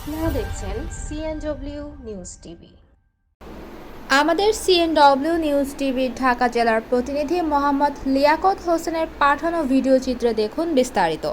আপনারা দেখছেন CNW news TV আমাদের সিএনডব্লিউ নিউজ টিভির ঢাকা জেলার প্রতিনিধি মোহাম্মদ লিয়াকত হোসেনের পাঠানো ভিডিও চিত্রে দেখুন বিস্তারিত।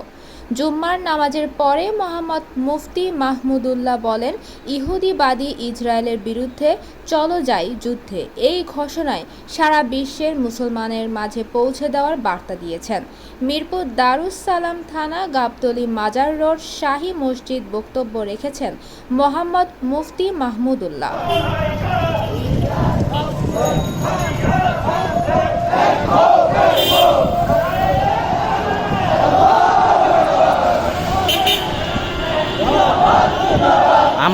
জুম্মার নামাজের পরে মোহাম্মদ মুফতি মাহমুদুল্লাহ বলেন, ইহুদিবাদী ইসরায়েলের বিরুদ্ধে চলো যাই যুদ্ধে। এই ঘোষণায় সারা বিশ্বের মুসলমানের মাঝে পৌঁছে দেওয়ার বার্তা দিয়েছেন। মিরপুর দারুস সালাম থানা গাবতলি মাজার রোড শাহী মসজিদ বক্তব্য রেখেছেন মোহাম্মদ মুফতি মাহমুদুল্লাহ।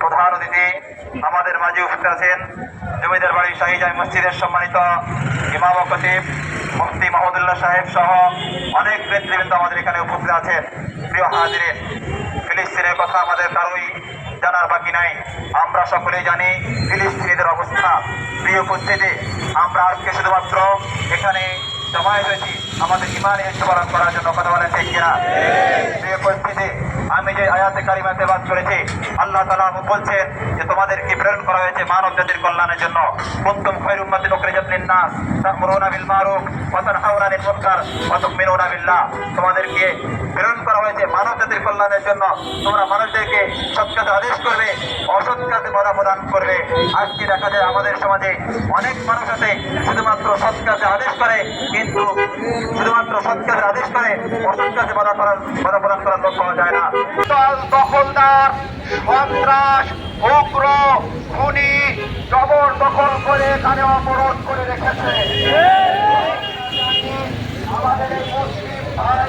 প্রধান অতিথি আমাদের মাঝে উপস্থিত আছেন জমিদার বাড়ি শাহিজাই মসজিদের সম্মানিত ইমাম ও খতিব, মুফতি মাহমুদুল্লাহ সাহেব সহ অনেক নেতৃবৃন্দ আমাদের এখানে উপস্থিত আছেন। প্রিয় হাজিরে ফিলিস্তিনের কথা আমাদের কারোই জানার বাকি নাই। আমরা সকলেই জানি ফিলিস্তিনিদের অবস্থা। প্রিয় উপস্থিতি, আমরা আজকে শুধুমাত্র এখানে জমায় হয়েছি। আমাদের ইমানে পালন করার জন্য কথা ঠিক কিনা? প্রিয় উপস্থিতি আমি যে আয়াতে কারিমাতে বাদ করেছি, আল্লাহ তালা বলছেন যে তোমাদেরকে প্রেরণ করা হয়েছে মানব জাতির কল্যাণের জন্য? প্রথম খৈর উম্মতি নকরি যত্নের নাস তা'মুরুনা বিল মারুক ওয়া তানহাউনা আনিল মুনকার, ওয়া তু'মিনুনা বিল্লাহ। তোমাদেরকে প্রেরণ মানব জাতির কল্যাণের জন্য তোমরা মানুষদেরকে সৎ কাজে আদেশ করবে অসৎ কাজে বাধা প্রদান করবে। আজকে দেখা যায় আমাদের সমাজে অনেক মানুষ আছে, শুধুমাত্র সৎ কাজে আদেশ করে, কিন্তু শুধুমাত্র সৎ কাজে আদেশ করে অসৎ কাজে বাধা করার, বাধা প্রদান করার লোক পাওয়া যায় না। দখলদার, সন্ত্রাস, উগ্র, খুনি জবরদখল করে এখানে অবরোধ করে রেখেছে। আমাদের মুসলিম ভাই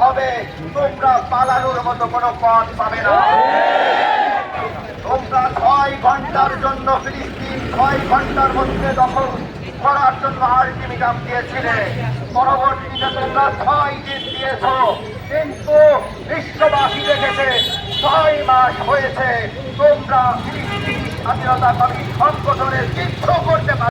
তোমরা পালানোর মতো কোনো পথ পাবে না। তোমরা ছয় ঘণ্টার জন্য ফিলিস্তিন ছয় ঘণ্টার মধ্যে দখল করার জন্য আলটিমেটাম দিয়েছিলে। পরবর্তীতে তোমরা ছয় দিন দিয়েছ, কিন্তু বিশ্ববাসী দেখেছে, ছয় মাস হয়েছে, তোমরা ফিলিস্তিন স্বাধীনতা স্বাধীনতাকামী সংগঠনের কিচ্ছু করতে পারো